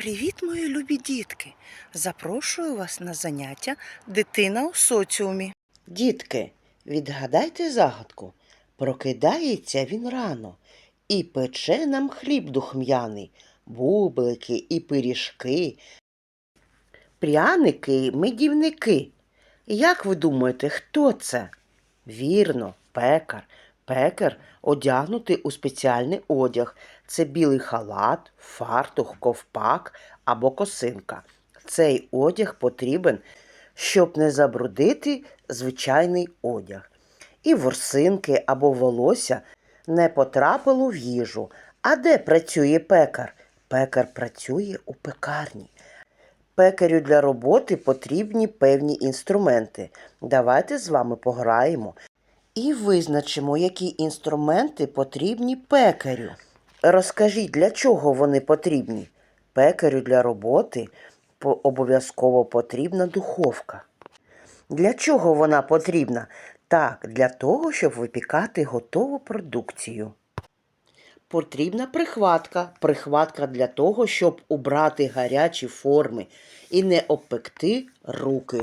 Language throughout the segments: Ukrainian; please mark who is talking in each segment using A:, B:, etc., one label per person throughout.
A: Привіт, мої любі дітки! Запрошую вас на заняття Дитина у соціумі.
B: Дітки, відгадайте загадку. Прокидається він рано і пече нам хліб духм'яний, бублики і пиріжки, пряники, медівники. Як ви думаєте, хто це? Вірно, пекар. Пекар одягнутий у спеціальний одяг. Це білий халат, фартух, ковпак або косинка. Цей одяг потрібен, щоб не забрудити звичайний одяг. І ворсинки або волосся не потрапило в їжу. А де працює пекар? Пекар працює у пекарні. Пекарю для роботи потрібні певні інструменти. Давайте з вами пограємо і визначимо, які інструменти потрібні пекарю. Розкажіть, для чого вони потрібні? Пекарю для роботи обов'язково потрібна духовка. Для чого вона потрібна? Так, для того, щоб випікати готову продукцію. Потрібна прихватка. Прихватка для того, щоб убрати гарячі форми і не обпекти руки.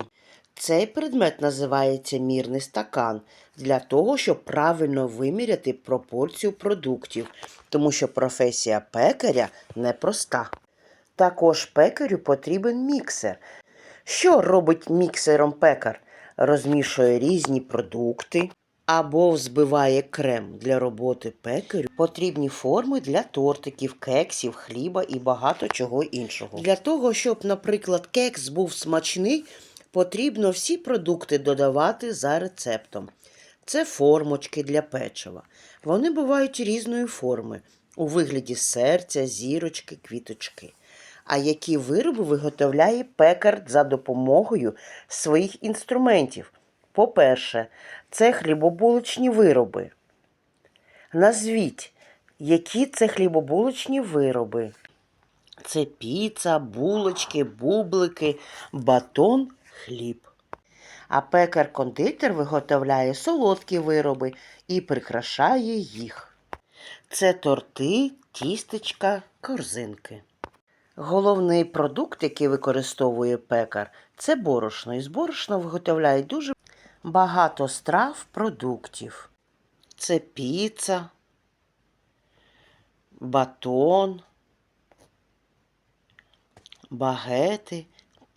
B: Цей предмет називається мірний стакан для того, щоб правильно виміряти пропорцію продуктів, тому що професія пекаря непроста. Також пекарю потрібен міксер. Що робить міксером пекар? Розмішує різні продукти або взбиває крем для роботи пекарю. Потрібні форми для тортиків, кексів, хліба і багато чого іншого. Для того, щоб, наприклад, кекс був смачний, потрібно всі продукти додавати за рецептом. Це формочки для печива. Вони бувають різної форми у вигляді серця, зірочки, квіточки. А які вироби виготовляє пекар за допомогою своїх інструментів? По-перше, це хлібобулочні вироби. Назвіть, які це хлібобулочні вироби? Це піца, булочки, бублики, батон, хліб. А пекар-кондитер виготовляє солодкі вироби і прикрашає їх. Це торти, тістечка, корзинки. Головний продукт, який використовує пекар, це борошно. Із борошна виготовляють дуже багато страв продуктів. Це піца, батон, багети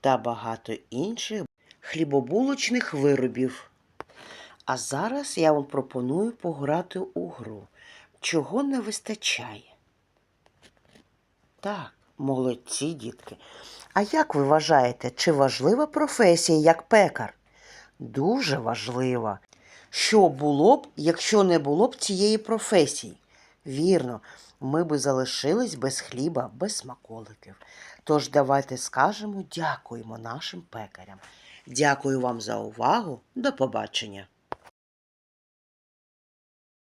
B: та багато інших хлібобулочних виробів. А зараз я вам пропоную пограти у гру. Чого не вистачає? Так, молодці дітки. А як ви вважаєте, чи важлива професія як пекар? Дуже важлива. Що було б, якщо не було б цієї професії? Вірно, ми би залишились без хліба, без смаколиків. Тож давайте скажемо дякуємо нашим пекарям. Дякую вам за увагу. До побачення.